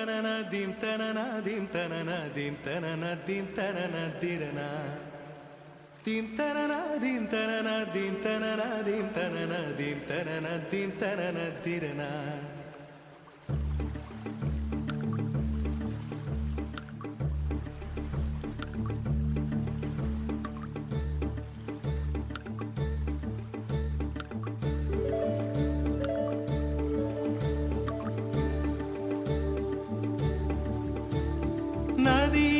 தனன தீம் தனன தீம் தனன தீம் தனன தீம் தனன திரனா தீம் தனன தீம்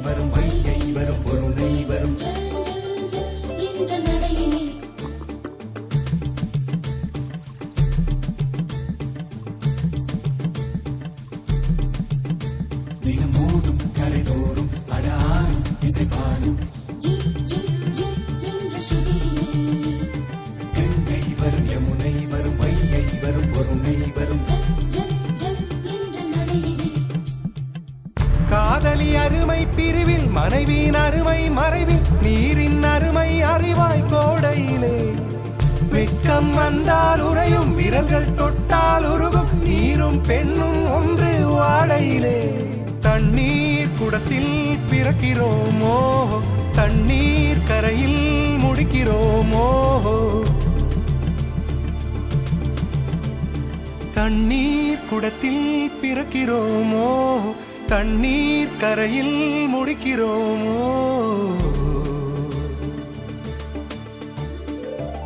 வரும் வைகை அருமை பிரிவில் மனைவியின் அருமை மறைவில் நீரின் அருமை அறிவாய் கோடையிலே. வெட்கம் வந்தால் உறையும் விரல்கள் தொட்டால் உருகும் நீரும் பெண்ணும் ஒன்று வாழையிலே தண்ணீர் குடத்தில் பிறக்கிறோமோ? தண்ணீர் கரையில் முடிக்கிறோமோ? தண்ணீர் குடத்தில் பிறக்கிறோமோ? தண்ணீர் கரையில் முடிக்கிறோமோ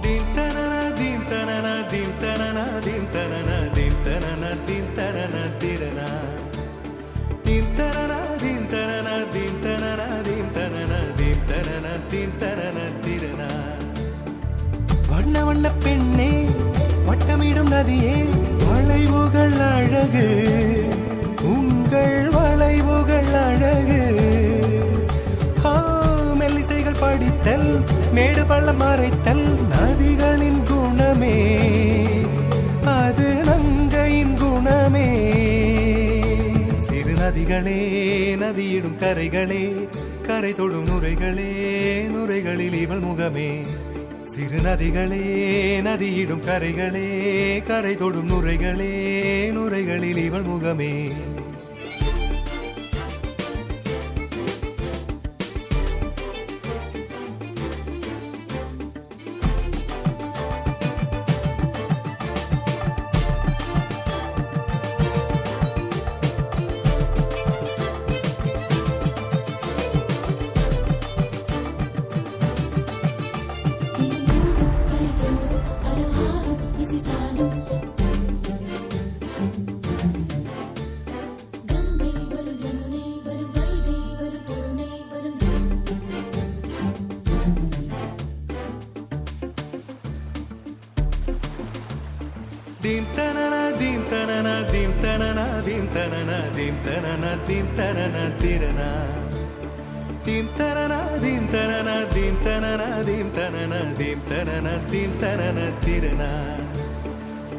தீம் தனன தீம் தனன தீம் தனன தீம் தனன தீம் தனன தீம் தனன திரனா தீம் தனன தனன தனன தனன தனன தனன வண்ண வண்ண பெண்ணே வட்டமிடும் நதியே வளைவுகள் வளம் பள்ளம் மறைத்தல் நதிகளின் குணமே. அது நங்கையின் குணமே. சிறு நதிகளே நதியிடும் கரைகளே கரை தொடும் நுரைகளே நுரைகளில் இவள் முகமே. சிறு நதிகளே நதியிடும் கரைகளே கரை தொடும் நுரைகளே நுரைகளில் இவள் முகமே. தீம் தனன தீம் தனன தீம் தனன திரனா தீம் தனன தீம் தனன தீம் தனன தீம் தனன தீம் தனன தீம் தனன திரனா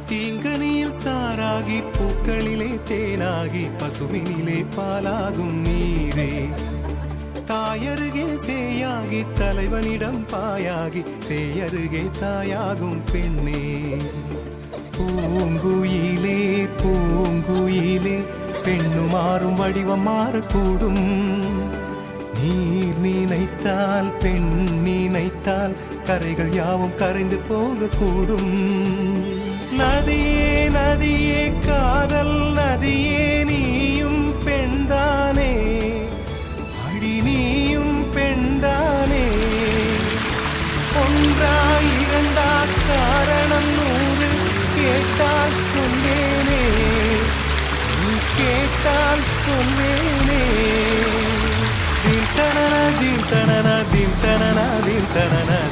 தீங்கனியில் சாராகி பூக்களிலே தேனாகி பசுவினிலே பாலாகும் நீரே. தாயருகே சேயாகி தலைவனிடம் பாயாகி சேயருகே தாயாகும் பெண்ணே. பூங்குயிலே பூங்குயிலே பெண்ணு மாறும் வடிவம் மாறக்கூடும். நீர் நினைத்தால் பெண் நினைத்தால் கரைகள் யாவும் கரைந்து போகக்கூடும். நதியே நதியே காதல் நதியே கேட்டால் சொல்வேனே நீ கேட்டால் சொல்வேனே தீம் தனன தீம் தனன தீம்